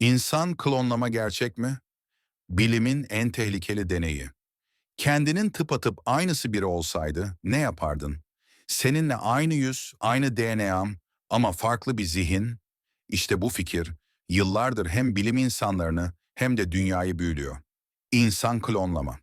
İnsan klonlama gerçek mi? Bilimin en tehlikeli deneyi. Kendinin tıpatıp aynısı biri olsaydı ne yapardın? Seninle aynı yüz, aynı DNA ama farklı bir zihin. İşte bu fikir yıllardır hem bilim insanlarını hem de dünyayı büyülüyor. İnsan klonlama.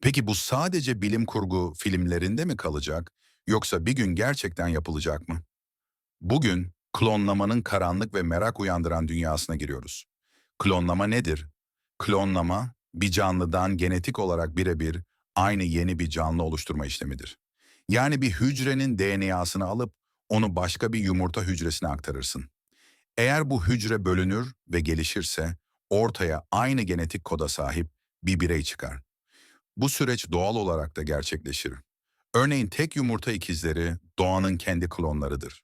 Peki bu sadece bilim kurgu filmlerinde mi kalacak yoksa bir gün gerçekten yapılacak mı? Bugün klonlamanın karanlık ve merak uyandıran dünyasına giriyoruz. Klonlama nedir? Klonlama, bir canlıdan genetik olarak birebir aynı yeni bir canlı oluşturma işlemidir. Yani bir hücrenin DNA'sını alıp onu başka bir yumurta hücresine aktarırsın. Eğer bu hücre bölünür ve gelişirse ortaya aynı genetik koda sahip bir birey çıkar. Bu süreç doğal olarak da gerçekleşir. Örneğin tek yumurta ikizleri doğanın kendi klonlarıdır.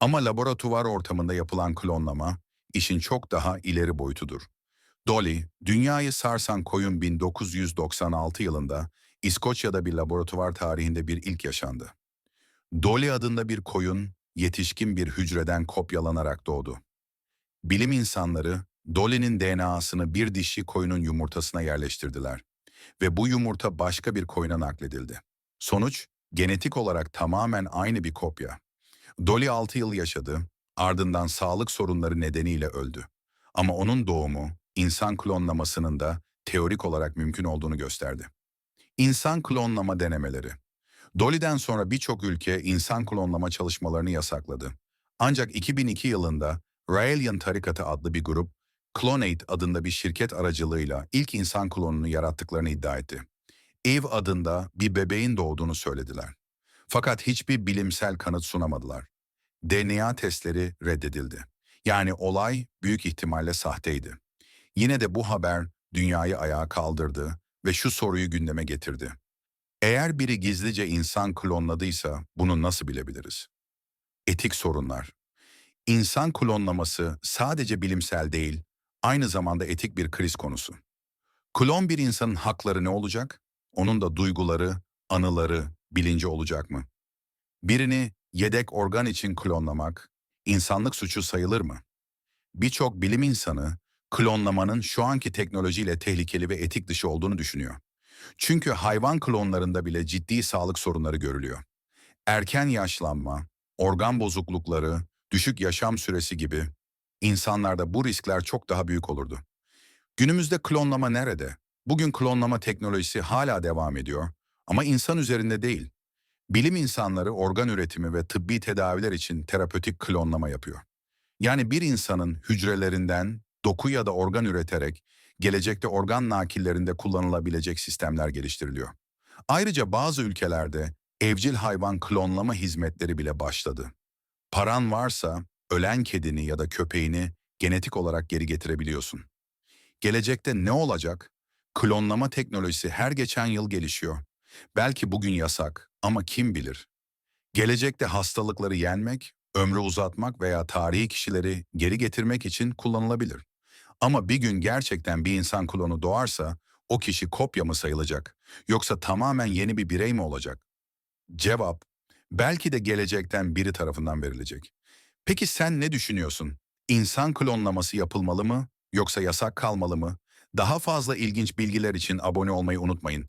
Ama laboratuvar ortamında yapılan klonlama işin çok daha ileri boyutudur. Dolly, dünyayı sarsan koyun 1996 yılında İskoçya'da bir laboratuvar tarihinde bir ilk yaşandı. Dolly adında bir koyun yetişkin bir hücreden kopyalanarak doğdu. Bilim insanları Dolly'nin DNA'sını bir dişi koyunun yumurtasına yerleştirdiler ve bu yumurta başka bir koyuna nakledildi. Sonuç, genetik olarak tamamen aynı bir kopya. Dolly 6 yıl yaşadı, ardından sağlık sorunları nedeniyle öldü. Ama onun doğumu, insan klonlamasının da teorik olarak mümkün olduğunu gösterdi. İnsan klonlama denemeleri Dolly'den sonra birçok ülke insan klonlama çalışmalarını yasakladı. Ancak 2002 yılında Raelian Tarikatı adlı bir grup, Clonate adında bir şirket aracılığıyla ilk insan klonunu yarattıklarını iddia etti. Eve adında bir bebeğin doğduğunu söylediler. Fakat hiçbir bilimsel kanıt sunamadılar. DNA testleri reddedildi. Yani olay büyük ihtimalle sahteydi. Yine de bu haber dünyayı ayağa kaldırdı ve şu soruyu gündeme getirdi. Eğer biri gizlice insan klonladıysa bunu nasıl bilebiliriz? Etik sorunlar. İnsan klonlaması sadece bilimsel değil, aynı zamanda etik bir kriz konusu. Klon bir insanın hakları ne olacak? Onun da duyguları, anıları, bilinci olacak mı? Birini yedek organ için klonlamak, insanlık suçu sayılır mı? Birçok bilim insanı, klonlamanın şu anki teknolojiyle tehlikeli ve etik dışı olduğunu düşünüyor. Çünkü hayvan klonlarında bile ciddi sağlık sorunları görülüyor. Erken yaşlanma, organ bozuklukları, düşük yaşam süresi gibi insanlarda bu riskler çok daha büyük olurdu. Günümüzde klonlama nerede? Bugün klonlama teknolojisi hala devam ediyor ama insan üzerinde değil. Bilim insanları organ üretimi ve tıbbi tedaviler için terapötik klonlama yapıyor. Yani bir insanın hücrelerinden doku ya da organ üreterek gelecekte organ nakillerinde kullanılabilecek sistemler geliştiriliyor. Ayrıca bazı ülkelerde evcil hayvan klonlama hizmetleri bile başladı. Paran varsa ölen kedini ya da köpeğini genetik olarak geri getirebiliyorsun. Gelecekte ne olacak? Klonlama teknolojisi her geçen yıl gelişiyor. Belki bugün yasak ama kim bilir? Gelecekte hastalıkları yenmek, ömrü uzatmak veya tarihi kişileri geri getirmek için kullanılabilir. Ama bir gün gerçekten bir insan klonu doğarsa o kişi kopya mı sayılacak? Yoksa tamamen yeni bir birey mi olacak? Cevap, belki de gelecekten biri tarafından verilecek. Peki sen ne düşünüyorsun? İnsan klonlaması yapılmalı mı yoksa yasak kalmalı mı? Daha fazla ilginç bilgiler için abone olmayı unutmayın.